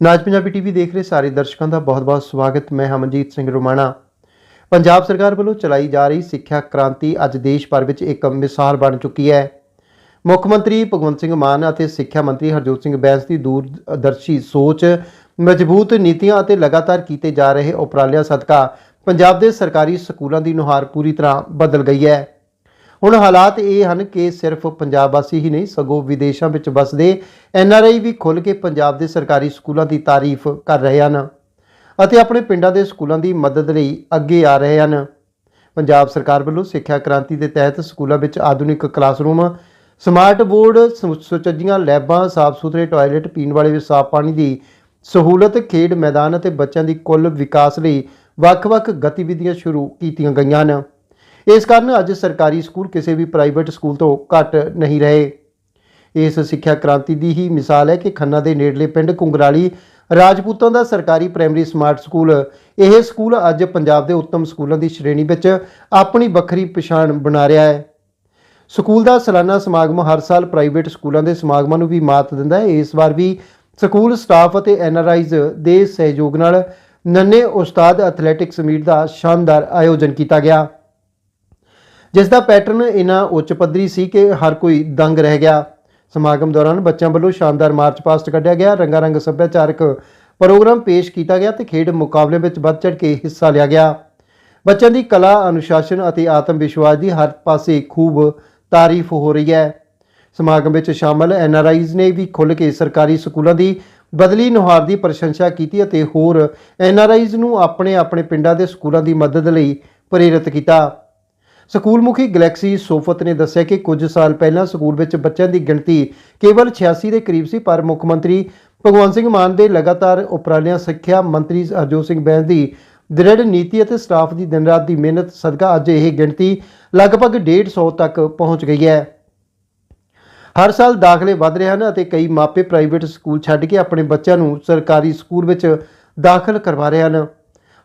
ਨਾਜ Punjabi TV ਦੇਖ ਰਹੇ ਸਾਰੇ ਦਰਸ਼ਕਾਂ ਦਾ ਬਹੁਤ-ਬਹੁਤ ਸਵਾਗਤ। ਮੈਂ ਹਮਨਜੀਤ ਸਿੰਘ ਰੋਮਾਣਾ। ਪੰਜਾਬ ਸਰਕਾਰ ਵੱਲੋਂ ਚਲਾਈ ਜਾ ਰਹੀ ਸਿੱਖਿਆ ਕ੍ਰਾਂਤੀ ਅੱਜ ਦੇਸ਼ ਭਰ ਵਿੱਚ ਇੱਕ ਮਿਸਾਲ ਬਣ ਚੁੱਕੀ ਹੈ। ਮੁੱਖ ਮੰਤਰੀ ਭਗਵੰਤ ਸਿੰਘ ਮਾਨ ਅਤੇ ਸਿੱਖਿਆ ਮੰਤਰੀ ਹਰਜੋਤ ਸਿੰਘ ਬੈਂਸ ਦੀ ਦੂਰਦਰਸ਼ੀ ਸੋਚ ਮਜ਼ਬੂਤ ਨੀਤੀਆਂ ਅਤੇ ਲਗਾਤਾਰ ਕੀਤੇ ਜਾ ਰਹੇ ਉਪਰਾਲਿਆਂ ਸਦਕਾ ਪੰਜਾਬ ਦੇ ਸਰਕਾਰੀ ਸਕੂਲਾਂ ਦੀ ਨੁਹਾਰ ਪੂਰੀ ਤਰ੍ਹਾਂ ਬਦਲ ਗਈ ਹੈ। ਹੁਣ ਹਾਲਾਤ ਇਹ ਹਨ ਕਿ ਸਿਰਫ ਪੰਜਾਬ ਵਾਸੀ ਹੀ ਨਹੀਂ, ਸਗੋਂ ਵਿਦੇਸ਼ਾਂ ਵਿੱਚ ਵਸਦੇ ਐਨਆਰਆਈ ਵੀ ਖੁੱਲ੍ਹ ਕੇ ਪੰਜਾਬ ਦੇ ਸਰਕਾਰੀ ਸਕੂਲਾਂ ਦੀ ਤਾਰੀਫ ਕਰ ਰਹੇ ਹਨ ਅਤੇ ਆਪਣੇ ਪਿੰਡਾਂ ਦੇ ਸਕੂਲਾਂ ਦੀ ਮਦਦ ਲਈ ਅੱਗੇ ਆ ਰਹੇ ਹਨ। ਪੰਜਾਬ ਸਰਕਾਰ ਵੱਲੋਂ ਸਿੱਖਿਆ ਕ੍ਰਾਂਤੀ ਦੇ ਤਹਿਤ ਸਕੂਲਾਂ ਵਿੱਚ ਆਧੁਨਿਕ ਕਲਾਸਰੂਮ, ਸਮਾਰਟ ਬੋਰਡ, ਸੁ- ਸੁਚੱਜੀਆਂ ਲੈਬਾਂ ਸਾਫ਼ ਸੁਥਰੇ ਟਾਇਲਟ ਪੀਣ ਵਾਲੇ ਸਾਫ਼ ਪਾਣੀ ਦੀ ਸਹੂਲਤ, ਖੇਡ ਮੈਦਾਨ ਅਤੇ ਬੱਚਿਆਂ ਦੀ ਕੁੱਲ ਵਿਕਾਸ ਲਈ ਵੱਖ-ਵੱਖ ਗਤੀਵਿਧੀਆਂ ਸ਼ੁਰੂ ਕੀਤੀਆਂ ਗਈਆਂ ਹਨ। ਇਸ ਕਾਰਨ ਅੱਜ ਸਰਕਾਰੀ ਸਕੂਲ ਕਿਸੇ ਵੀ ਪ੍ਰਾਈਵੇਟ ਸਕੂਲ ਤੋਂ ਘੱਟ ਨਹੀਂ ਰਹੇ। ਇਸ ਸਿੱਖਿਆ ਕ੍ਰਾਂਤੀ ਦੀ ਹੀ ਮਿਸਾਲ ਹੈ ਕਿ ਖੰਨਾ ਦੇ ਨੇੜਲੇ ਪਿੰਡ ਕੁੰਗਰਾਲੀ ਰਾਜਪੂਤਾਂ ਦਾ ਸਰਕਾਰੀ ਪ੍ਰਾਇਮਰੀ ਸਮਾਰਟ ਸਕੂਲ। ਇਹ ਸਕੂਲ ਅੱਜ ਪੰਜਾਬ ਦੇ ਉੱਤਮ ਸਕੂਲਾਂ ਦੀ ਸ਼੍ਰੇਣੀ ਵਿੱਚ ਆਪਣੀ ਵੱਖਰੀ ਪਛਾਣ ਬਣਾ ਰਿਹਾ ਹੈ। ਸਕੂਲ ਦਾ ਸਾਲਾਨਾ ਸਮਾਗਮ ਹਰ ਸਾਲ ਪ੍ਰਾਈਵੇਟ ਸਕੂਲਾਂ ਦੇ ਸਮਾਗਮਾਂ ਨੂੰ ਵੀ ਮਾਤ ਦਿੰਦਾ ਹੈ। ਇਸ ਵਾਰ ਵੀ ਸਕੂਲ ਸਟਾਫ ਅਤੇ ਐਨਆਰਆਈਜ਼ ਦੇ ਸਹਿਯੋਗ ਨਾਲ ਨੰਨੇ ਉਸਤਾਦ ਐਥਲੈਟਿਕਸ ਮੀਟ ਦਾ ਸ਼ਾਨਦਾਰ ਆਯੋਜਨ ਕੀਤਾ ਗਿਆ। ਜਿਸ ਦਾ ਪੈਟਰਨ ਇਨਾ ਉੱਚ ਪੱਧਰੀ ਸੀ ਕਿ ਹਰ ਕੋਈ ਦੰਗ ਰਹਿ ਗਿਆ। ਸਮਾਗਮ ਦੌਰਾਨ ਬੱਚਿਆਂ ਵੱਲੋਂ ਸ਼ਾਨਦਾਰ ਮਾਰਚ ਪਾਸਟ ਕੱਢਿਆ ਗਿਆ ਰੰਗਾ ਰੰਗ ਸੱਭਿਆਚਾਰਕ ਪ੍ਰੋਗਰਾਮ ਪੇਸ਼ ਕੀਤਾ ਗਿਆ ਤੇ ਖੇਡ ਮੁਕਾਬਲੇ ਵਿੱਚ ਵੱਧ ਚੜ੍ਹ ਕੇ ਹਿੱਸਾ ਲਿਆ ਗਿਆ। ਬੱਚਿਆਂ ਦੀ ਕਲਾ, ਅਨੁਸ਼ਾਸਨ ਅਤੇ ਆਤਮ ਵਿਸ਼ਵਾਸ ਦੀ ਹਰ ਪਾਸੇ ਖੂਬ ਤਾਰੀਫ ਹੋ ਰਹੀ ਹੈ। ਸਮਾਗਮ ਵਿੱਚ ਸ਼ਾਮਲ ਐਨਆਰਆਈਜ਼ ਨੇ ਵੀ ਖੁੱਲ੍ਹ ਕੇ ਸਰਕਾਰੀ ਸਕੂਲਾਂ ਦੀ ਬਦਲੀ ਨੁਹਾਰ ਦੀ ਪ੍ਰਸ਼ੰਸਾ ਕੀਤੀ ਅਤੇ ਹੋਰ ਐਨਆਰਆਈਜ਼ ਨੂੰ ਆਪਣੇ ਆਪਣੇ ਪਿੰਡਾਂ ਦੇ ਸਕੂਲਾਂ ਦੀ ਮਦਦ ਲਈ ਪ੍ਰੇਰਿਤ ਕੀਤਾ। ਸਕੂਲ ਮੁਖੀ ਗਲੈਕਸੀ ਸੋਫਤ ਨੇ ਦੱਸਿਆ ਕਿ ਕੁਝ ਸਾਲ ਪਹਿਲਾਂ ਸਕੂਲ ਵਿੱਚ ਬੱਚਿਆਂ ਦੀ ਗਿਣਤੀ ਕੇਵਲ 86 ਦੇ ਕਰੀਬ ਸੀ, ਪਰ ਮੁੱਖ ਮੰਤਰੀ ਭਗਵੰਤ ਸਿੰਘ ਮਾਨ ਦੇ ਲਗਾਤਾਰ ਉਪਰਾਲਿਆਂ ਸਿੱਖਿਆ ਮੰਤਰੀ ਹਰਜੋਤ ਸਿੰਘ ਬੈਂਸ ਦੀ ਦ੍ਰਿੜ ਨੀਤੀ ਅਤੇ ਸਟਾਫ ਦੀ ਦਿਨ ਰਾਤ ਦੀ ਮਿਹਨਤ ਸਦਕਾ ਅੱਜ ਇਹ ਗਿਣਤੀ ਲਗਭਗ 150 ਤੱਕ ਪਹੁੰਚ ਗਈ ਹੈ। ਹਰ ਸਾਲ ਦਾਖਲੇ ਵਧ ਰਹੇ ਹਨ ਅਤੇ ਕਈ ਮਾਪੇ ਪ੍ਰਾਈਵੇਟ ਸਕੂਲ ਛੱਡ ਕੇ ਆਪਣੇ ਬੱਚਿਆਂ ਨੂੰ ਸਰਕਾਰੀ ਸਕੂਲ ਵਿੱਚ ਦਾਖਲ ਕਰਵਾ ਰਹੇ ਹਨ।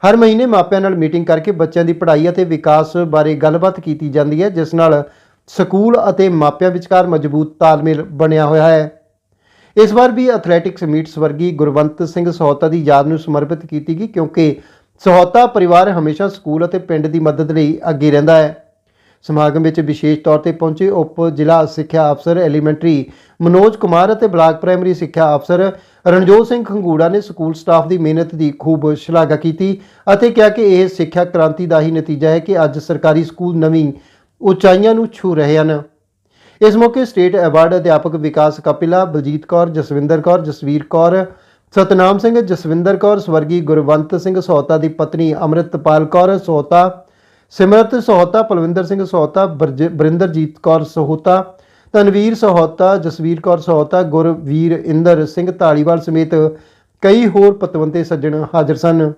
ਹਰ ਮਹੀਨੇ ਮਾਪਿਆਂ ਨਾਲ ਮੀਟਿੰਗ ਕਰਕੇ ਬੱਚਿਆਂ ਦੀ ਪੜ੍ਹਾਈ ਅਤੇ ਵਿਕਾਸ ਬਾਰੇ ਗੱਲਬਾਤ ਕੀਤੀ ਜਾਂਦੀ ਹੈ, ਜਿਸ ਨਾਲ ਸਕੂਲ ਅਤੇ ਮਾਪਿਆਂ ਵਿਚਕਾਰ ਮਜ਼ਬੂਤ ਤਾਲਮੇਲ ਬਣਿਆ ਹੋਇਆ ਹੈ। ਇਸ ਵਾਰ ਵੀ ਐਥਲੈਟਿਕਸ ਮੀਟ ਸਵਰਗੀ ਗੁਰਵੰਤ ਸਿੰਘ ਸਹੌਤਾ ਦੀ ਯਾਦ ਨੂੰ ਸਮਰਪਿਤ ਕੀਤੀ ਗਈ, ਕਿਉਂਕਿ ਸਹੌਤਾ ਪਰਿਵਾਰ ਹਮੇਸ਼ਾ ਸਕੂਲ ਅਤੇ ਪਿੰਡ ਦੀ ਮਦਦ ਲਈ ਅੱਗੇ ਰਹਿੰਦਾ ਹੈ। ਸਮਾਗਮ ਵਿੱਚ ਵਿਸ਼ੇਸ਼ ਤੌਰ ਤੇ ਪਹੁੰਚੇ ਉਪ ਜ਼ਿਲ੍ਹਾ ਸਿੱਖਿਆ ਅਫਸਰ ਐਲੀਮੈਂਟਰੀ ਮਨੋਜ ਕੁਮਾਰ ਅਤੇ ਬਲਾਕ ਪ੍ਰਾਇਮਰੀ ਸਿੱਖਿਆ ਅਫਸਰ ਰਣਜੋਤ ਸਿੰਘ ਖੰਗੂੜਾ ਨੇ ਸਕੂਲ ਸਟਾਫ ਦੀ ਮਿਹਨਤ ਦੀ ਖੂਬ ਸ਼ਲਾਘਾ ਕੀਤੀ ਅਤੇ ਕਿਹਾ ਕਿ ਇਹ ਸਿੱਖਿਆ ਕ੍ਰਾਂਤੀ ਦਾ ਹੀ ਨਤੀਜਾ ਹੈ ਕਿ ਅੱਜ ਸਰਕਾਰੀ ਸਕੂਲ ਨਵੀਂ ਉਚਾਈਆਂ ਨੂੰ ਛੂ ਰਹੇ ਹਨ। ਇਸ ਮੌਕੇ ਸਟੇਟ ਅਵਾਰਡ ਅਧਿਆਪਕ ਵਿਕਾਸ ਕਪਿਲਾ, ਬਲਜੀਤ ਕੌਰ, ਜਸਵਿੰਦਰ ਕੌਰ, ਜਸਵੀਰ ਕੌਰ, ਸਤਨਾਮ ਸਿੰਘ, ਜਸਵਿੰਦਰ ਕੌਰ, ਸਵਰਗੀ ਗੁਰਵੰਤ ਸਿੰਘ ਸਹੌਤਾ ਦੀ ਪਤਨੀ ਅੰਮ੍ਰਿਤਪਾਲ ਕੌਰ ਸਹੌਤਾ ਸਿਮਰਤ ਸਹੌਤਾ ਪਲਵਿੰਦਰ ਸਿੰਘ ਸਹੌਤਾ ਬਰਜ- ਬਰਿੰਦਰਜੀਤ ਕੌਰ ਸਹੌਤਾ ਤਨਵੀਰ ਸਹੌਤਾ, ਜਸਵੀਰ ਕੌਰ ਸਹੌਤਾ, ਗੁਰਵੀਰ ਇੰਦਰ ਸਿੰਘ ਢਾਲੀਵਾਲ ਸਮੇਤ ਕਈ ਹੋਰ ਪਤਵੰਤੇ ਸੱਜਣ ਹਾਜ਼ਰ ਸਨ।